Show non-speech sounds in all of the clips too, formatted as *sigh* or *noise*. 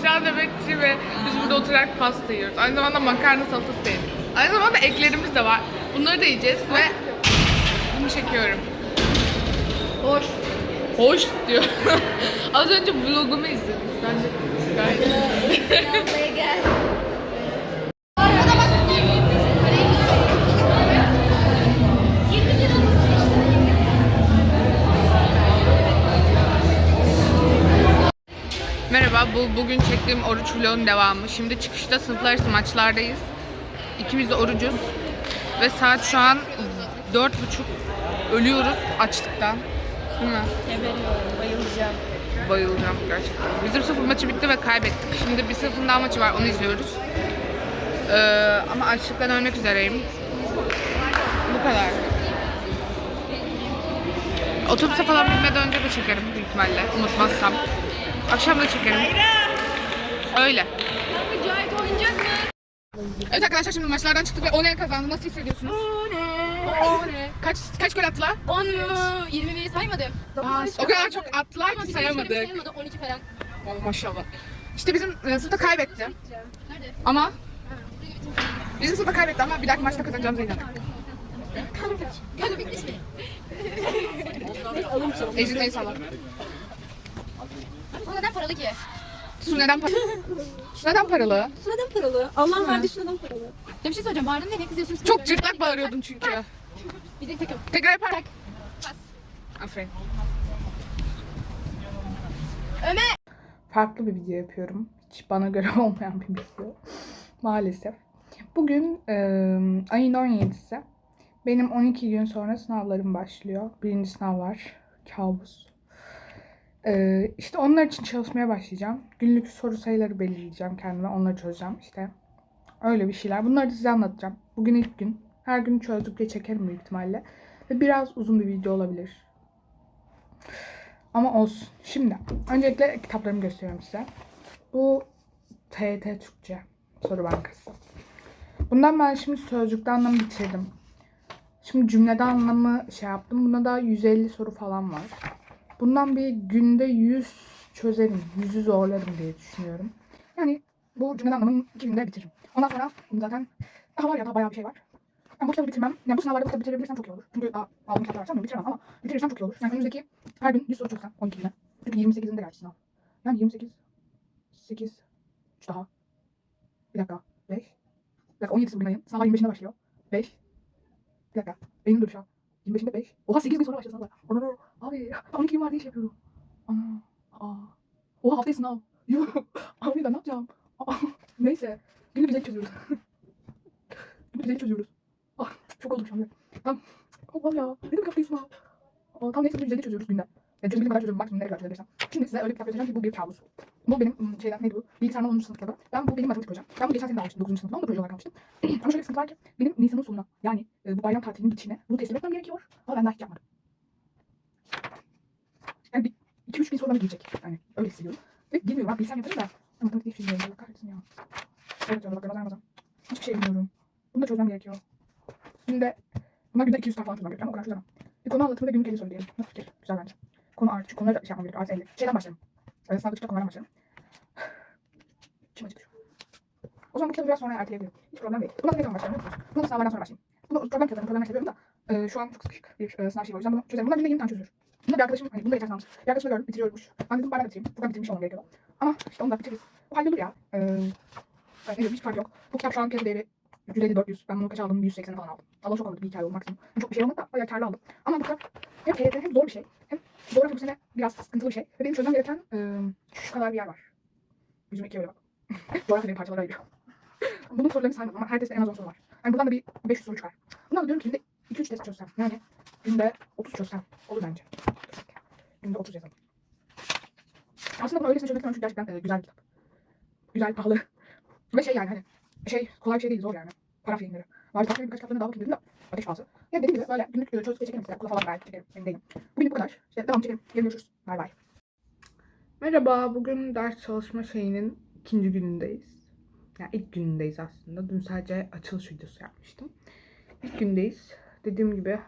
Büşra nöbetçi ve biz burada oturarak pasta yiyoruz. Aynı zamanda makarna salatası da yedik. Aynı zamanda eklerimiz de var. Bunları da yiyeceğiz ve bunu çekiyorum. Hoş. Hoş diyor. *laughs* Az önce vlogumu izledik. Bence gayet Merhaba, bu bugün çektiğim oruç vlogun devamı. Şimdi çıkışta sınıflar arası maçlardayız. İkimiz de orucuz. Ve saat şu an dört buçuk. Ölüyoruz açlıktan. Değil mi? Geberiyorum, bayılacağım. Bayılacağım gerçekten. Bizim sınıfın maçı bitti ve kaybettik. Şimdi bir sınıfın daha maçı var, onu izliyoruz. Ee, ama açlıktan ölmek üzereyim. Bu kadar. Otobüse falan binmeden önce de çekerim büyük ihtimalle. Unutmazsam. Akşam da çekerim. Öyle. Mücahit oyuncak mı? Evet arkadaşlar şimdi maçlardan çıktık ve Oley kazandı. Nasıl hissediyorsunuz? Oley. Kaç kaç gol attılar? 10 mu? 20'yi saymadım. Aa, o kadar çok attılar ki sayamadık. Sayamadı 12 falan. Oh, maşallah. İşte bizim e, sınıfta kaybetti. Nerede? Ama bizim sınıfta kaybetti ama bir dahaki maçta kazanacağımıza inanıyorum. Kanka bitmiş mi? Bu neden paralı ki? Su neden paralı? *laughs* Su neden paralı? Su neden paralı? Allah verdi şu neden paralı? Ya bir şey soracağım. Bağırdın ne? Kızıyorsunuz? Çok cırtlak bağırıyordun çünkü. Bizim takım. Tekrar yapar. Pas. Aferin. Ömer. farklı bir video yapıyorum. Hiç bana göre *laughs* olmayan bir video. Maalesef. Bugün e, ayın 17'si. Benim 12 gün sonra sınavlarım başlıyor. Birinci sınav var. Kabus. E, işte onlar için çalışmaya başlayacağım. Günlük soru sayıları belirleyeceğim kendime. Onları çözeceğim işte. Öyle bir şeyler. Bunları da size anlatacağım. Bugün ilk gün. Her gün çözdükçe çekerim büyük ihtimalle. Ve biraz uzun bir video olabilir. Ama olsun. Şimdi öncelikle kitaplarımı gösteriyorum size. Bu TET Türkçe soru bankası. Bundan ben şimdi sözcükte anlamı bitirdim. Şimdi cümlede anlamı şey yaptım. Buna da 150 soru falan var. Bundan bir günde 100 çözerim. 100'ü zorlarım diye düşünüyorum. Yani bu cümlede anlamını iki günde bitiririm. Ondan sonra zaten daha var ya daha bayağı bir şey var. Ben bu kitabı bitirmem. Yani bu sınavlarda bu kitabı bitirebilirsem çok iyi olur. Çünkü daha aldığım kitaplar var. Bitiremem ama bitirirsem çok iyi olur. Yani önümüzdeki her gün 100 soru çözsem 12 güne. Çünkü 28'inde gerçi sınav. Yani 28, 8, 3 daha. Bir dakika, 5. Bir dakika 17'si bugün ayın. Sınavlar 25'inde başlıyor. 5. Bir dakika. Benim dur şu an. 25'inde 5. Oha 8 gün sonra başlıyor sınavlar. Abi 12 gün var diye iş yapıyorum. Ana, aa. Oha haftaya sınav. Yuh. *laughs* Abi ben ne yapacağım? Aa, *laughs* Neyse. Günlük düzeni çözüyoruz. *laughs* Günlük düzeni çözüyoruz. Ah, çok oldum şu an. Tamam. Allah'ım ya. Dedim haftaya sınav. Aa, tam neyse günlük düzeni çözüyoruz günden. Yani çözebildiğim kadar çözüyorum. Maksimum nereye kadar çözebilirsem. Şimdi size öyle bir kitap vereceğim ki bu bir kabus. Bu benim ım, şeyden neydi bu? Bilgisayardan 10. sınıf kitabı. Ben bu benim matematik hocam. Ben bu geçen sene de almıştım 9. sınıfta. Onu da proje olarak almıştım. *clears throat* Ama şöyle bir sıkıntı var ki benim Nisan'ın sonuna yani e, bu bayram tatilinin bitişine bunu teslim etmem gerekiyor. Ama ben daha hiç yapmadım. Yani bir, 2-3 bin sonra girecek. Yani öyle hissediyorum. Ve bilmiyorum ben bilsem yaparım da. Ama matematik şey bilmiyorum. Kahretsin ya. Evet diyorum bak Ramazan Ramazan. Hiçbir şey bilmiyorum. Bunu da çözmem gerekiyor. Günde bunlar günde 200 tane falan çözmem gerekiyor ama o kadar çözemem. Bir konu anlatımı ve günlük 50 soru diyelim. Nasıl fikir? Güzel bence. Konu artı. Çünkü konuları da şey yapmam gerekiyor. Artı 50. Şeyden başlayalım. Ee, sınavda çıkacak konulardan başlayalım. İçim acıkıyor. O zaman bu kitabı biraz sonra erteleyebilirim. Hiç problem değil. Buna ne zaman başlayalım? Buna da sınavlardan sonra başlayayım. Bunu problem kitabını problemler seviyorum da e, şu an çok sıkışık bir e, sınav şeyi var. O yüzden bunu çözerim. Bunlar günde 20 tane çözülür. Bunu bir arkadaşım, hani bunu da geçen sınavmış. Bir arkadaşımla gördüm, bitiriyormuş. Ben dedim bana bitireyim. Buradan bitirmiş olmam gerekiyor. Ama işte onu da bitiririz. Bu hallolur ya. Ee, yani diyeyim, hiç fark yok. Bu kitap şu an piyasa değeri 150-400. Ben bunu kaç aldım? 180 falan aldım. Allah çok olmadı. Bir hikaye oldu maksimum. Çok bir şey olmadı da bayağı karlı aldım. Ama bu kitap hem TYT hem zor bir şey. Hem coğrafya bu sene biraz sıkıntılı bir şey. Ve benim çözmem gereken e, şu kadar bir yer var. Yüzüme ikiye böyle bak. *laughs* coğrafya beni parçalara ayırıyor. Bunun sorularını saymadım ama her testte en az 10 soru var. Yani buradan da bir 500 soru çıkar. Bundan da diyorum ki günde 2-3 test çözsem. Yani günde 30 çözsem. Olur bence. Günde 30 yazalım. Aslında bunu öylesine çözmek çünkü gerçekten e, güzel bir kitap. Güzel, pahalı. Ve şey yani hani şey kolay bir şey değil zor yani. Paraf yayınları. Var takip birkaç kitaplarına daha bakayım dedim de ateş pahası. Ya dediğim gibi böyle günlük e, çözdükçe çekerim size. Okula falan belki çekerim. Emin değilim. Bugün bu kadar. İşte devam çekelim. Yarın görüşürüz. Bay bay. Merhaba. Bugün ders çalışma şeyinin ikinci günündeyiz. Yani ilk günündeyiz aslında. Dün sadece açılış videosu yapmıştım. İlk gündeyiz. Dediğim gibi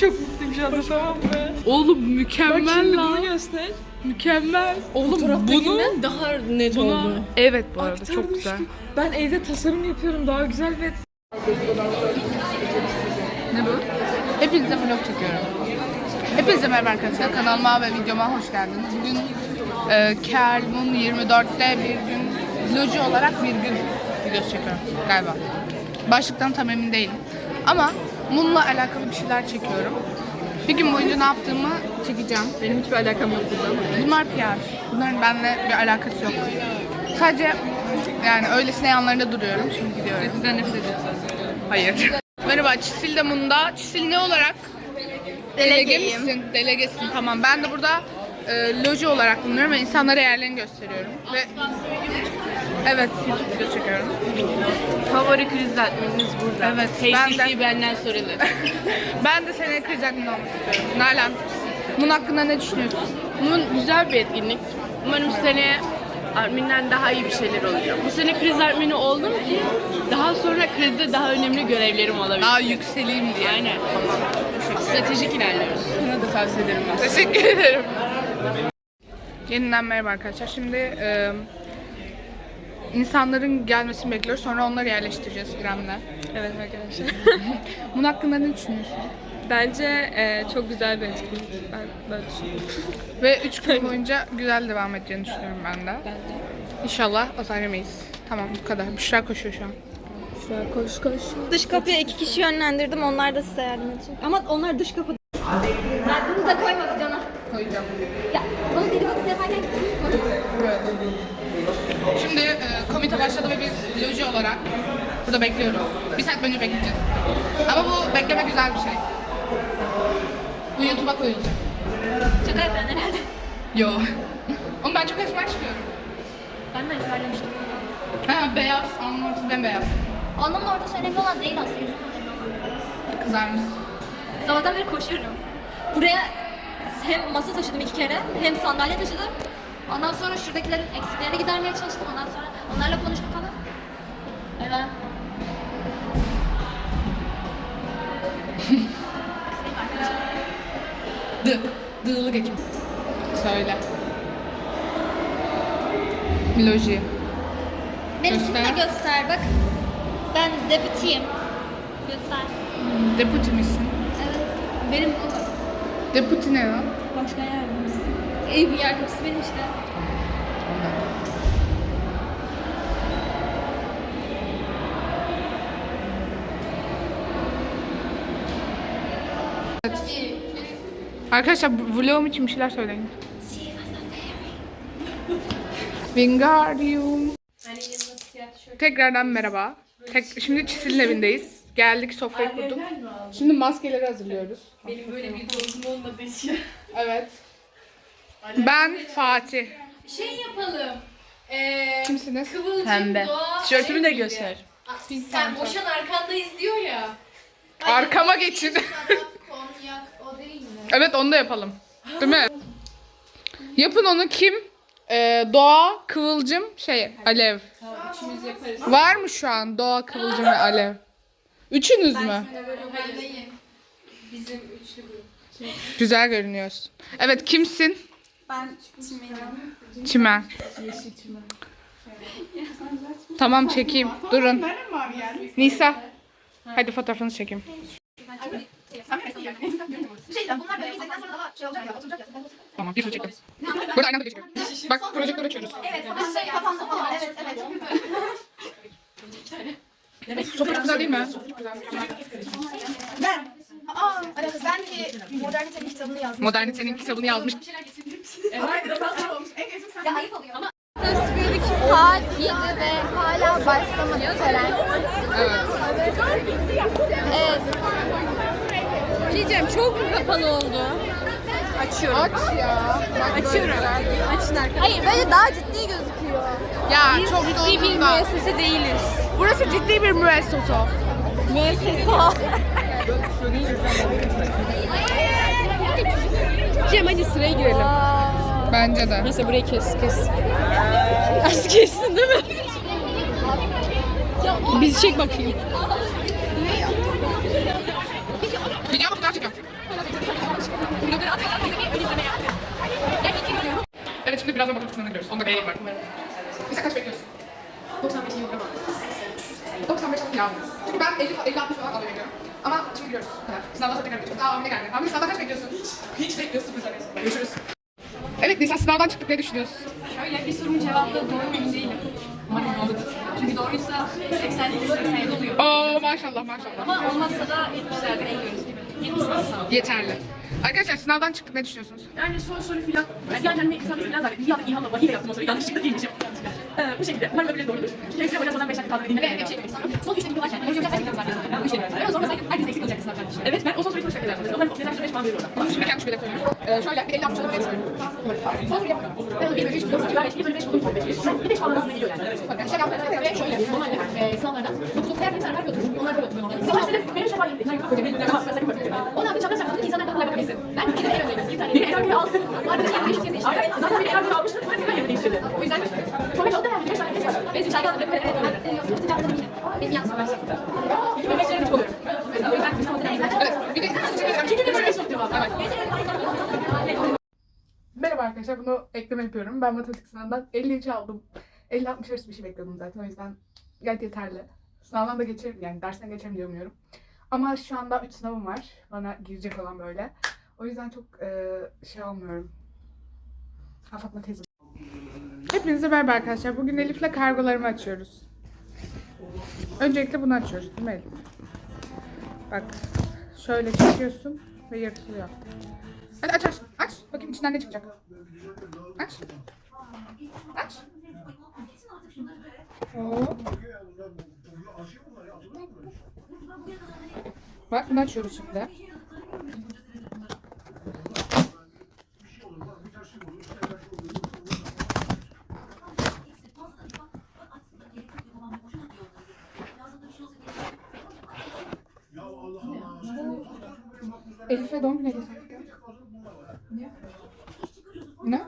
çok mutluyum şu anda tamam mı? Oğlum mükemmel lan. göster. Mükemmel. Oğlum bunu daha net buna evet bu arada çok güzel. gibi. Ben evde tasarım yapıyorum daha güzel ve Ne bu? Hepinize vlog çekiyorum. Hepinize merhaba arkadaşlar. Kanalıma ve videoma hoş geldiniz. Bugün e, Kermun 24'te bir gün loji olarak bir gün videosu çekiyorum galiba. Başlıktan tam emin değilim. Ama Mun'la alakalı bir şeyler çekiyorum. Bir gün boyunca ne yaptığımı çekeceğim. Benim hiçbir alakam yok burada. Bunlar PR. Bunların benimle bir alakası yok. Sadece yani öylesine yanlarında duruyorum. Şimdi gidiyorum. Bizden nefret ediyorsun. Hayır. Merhaba, Çisil de Munda. Çisil ne olarak? Delege misin? Delegesin. Tamam. Ben de burada e, loji olarak bulunuyorum ve insanlara yerlerini gösteriyorum. Ve Evet, YouTube video çekiyorum. Favori kriz admininiz burada. Evet, ben de- HCC benden sorulur. *laughs* Ben de seneye kriz admin olmak istiyorum. Nalan, bunun hakkında ne düşünüyorsun? Bunun güzel bir etkinlik. Umarım seneye adminden daha iyi bir şeyler olacak. Bu sene kriz admini oldum ki daha sonra krizde daha önemli görevlerim olabilir. Daha yükseleyim diye. Aynen. Stratejik ilerliyoruz. Bunu da tavsiye ederim ben. Teşekkür ederim. Yeniden merhaba arkadaşlar. Şimdi e, insanların gelmesini bekliyoruz. Sonra onları yerleştireceğiz İrem'le. Evet arkadaşlar. *laughs* Bunun hakkında ne düşünüyorsun? Bence e, çok güzel bir etkinlik. Ben böyle düşünüyorum. Ve 3 gün boyunca güzel devam edeceğini düşünüyorum ben de. Ben de. İnşallah azar yemeyiz. Tamam bu kadar. Büşra koşuyor şu an. Şuraya koş koş. Dış kapıya iki kişi yönlendirdim. Onlar da size yardım edecek. Ama onlar dış kapı. Ben bunu da koyma cana. Koyacağım. Ya yaparken. Şimdi e, komite başladı ve biz loji olarak burada bekliyoruz. Bir saat boyunca bekleyeceğiz. Ama bu bekleme güzel bir şey. Bu YouTube'a koyulacak. Şaka yapıyorsun herhalde. Yo. *laughs* Oğlum ben çok esmer çıkıyorum. Ben de söylemiştim. Ha beyaz, alnın ortası bembeyaz. Anlamın ortası önemli olan değil aslında. Kızarmış. Sabahtan beri koşuyorum. Buraya hem masa taşıdım iki kere hem sandalye taşıdım. Ondan sonra şuradakilerin eksiklerini gidermeye çalıştım. Ondan sonra onlarla konuştum falan. Evet. *laughs* Dı. Dığlı geçim. Söyle. Loji. Benim Göster. ismimi de göster bak. Ben deputiyim. Göster. Deputy misin? Evet. Benim Deputy ne ya? başkan yardımcısı. Ev yardımcısı benim işte. Arkadaşlar bu vlogum için bir şeyler söyleyin. Wingardium. Tekrardan merhaba. Tek, şimdi Çisil'in evindeyiz. Geldik sofrayı kurduk. Şimdi maskeleri hazırlıyoruz. Benim böyle bir dostum olmadığı için. Evet. Ben Fatih. Şey yapalım. Eee Kimsiniz? Kıvılcım Pembe. Doğa Tişörtümü de şey göster. gibi. Sen boşan arkandayız diyor ya. Arkama geçin. evet onu da yapalım. Değil mi? Yapın onu kim? Ee, Doğa, Kıvılcım, şey Alev. Üçümüz yaparız. Var mı şu an Doğa, Kıvılcım ve Alev? Üçünüz mü? Bizim üçlü grup. Güzel görünüyorsun. Evet kimsin? Ben Çimen'im. Çimen. Tamam çekeyim. Durun. Nisa. Hadi fotoğrafınızı çekeyim. Şey olacak ya, oturacak ya. Tamam bir çektim. Burada aynı anda. Bak projektör açıyoruz. Evet, şey kapandı falan. Evet, evet. *laughs* Çok güzel değil mi? Ben. Aa, alakası ben ki modernitenin kitabını yazdım. Modernitenin kitabını yazmış. Ya ayıp oluyor ama. Saat 7 ve hala başlamadı tören. Evet. Evet. Diyeceğim çok mu kapalı oldu? Açıyorum. Aç ya. Açıyorum. Açın arkadaşlar. Hayır böyle daha ciddi gözüküyor. Ya Biz çok ciddi bir dolgun da. müessese değiliz. Burası ciddi bir müessese. Müessese. Cem hadi sıraya girelim. Bence de. Neyse burayı kes kes. Az kessin değil mi? Bizi çek bakayım. Video mu fotoğraf çekiyorum. Evet şimdi birazdan bakım kısmına gidiyoruz. Onda beğeni var. Mesela kaç bekliyorsun? 95 yıl ama. 95 yıl yalnız. Çünkü ben 50 50 60 falan alıyorum. Ama şimdi gidiyoruz. Evet. Sınavdan sonra tekrar bekliyoruz. Aa Amine geldi. Amine sınavdan kaç bekliyorsun? Hiç bekliyorsun sıfır sanıyorsun. Görüşürüz. Evet Nisa sınavdan çıktık ne düşünüyorsun? Şöyle bir sorunun cevabı doğru mu emin değilim. Umarım doğrudur. Çünkü doğruysa 87 87 oluyor. Oo maşallah maşallah. Ama olmazsa da 70'lerde en görürüz gibi. 70 sağ. Yeterli. Arkadaşlar sınavdan çıktık ne düşünüyorsunuz? Yani son soru filan. Yani bir filan zannettim. Bir anda İlhan'la vahiyle yaptım o soruyu. Yanlışlıkla değilmişim. Ee, bu şekilde. Öbürleri doğrudur. Kendisine hocam 5 dakika kaldı dediğim gibi. Evet, bir şey demek istiyorum. Son 3 dakika varken. Hocam gerçekten. Ben bu işe o zaman zaten herkes eksik olacak sınavdan. Evet, ben o son soruyu çok şaka yaptım. Onların neden 5 puan veriyor orada. Şimdi kendi şöyle söylüyorum. Ee, şöyle bir 50 60 alır diye düşünüyorum. Son soru yapıyorum. Ben 1 bölü 3 biliyorum. Ben 2 bölü 5 buldum. 5 puan geliyor yani. Bakın şey yaptık ve şöyle. Normalde e, sınavlarda 9 her bir tane götürür. Onlar böyle oturuyor. Savaşta da benim şafak yedim. Hocam benim şafak sakın bakıyorum. Onu aldı çapraz çapraz insanlar kadar bakabilsin. Ben bir kere en öndeyim. Bir tane. Öndeyim aldı. Arkadaşım yapmış şey değişti. Zaten biri en öndeyim almıştı. Sonra tekrar yerini değiştirdi. O yüzden çok çok değerli. Beş Merhaba arkadaşlar bunu ekleme yapıyorum. Ben matematik sınavından 53 aldım. 50-60 arası bir şey bekliyordum zaten o yüzden gayet yeterli. Sınavdan da geçerim yani dersten geçerim diye. Ama şu anda 3 sınavım var. Bana girecek olan böyle. O yüzden çok e, şey olmuyorum. Ha Fatma teyze. Hepinize merhaba arkadaşlar. Bugün Elif'le kargolarımı açıyoruz. Öncelikle bunu açıyoruz değil mi Elif? Bak şöyle çekiyorsun ve yırtılıyor. Hadi aç aç. Aç. Bakayım içinden ne çıkacak. Aç. Aç. Hop. Bak bunu açıyoruz şimdi. Elif'e doğum günü hediyesi. Ne?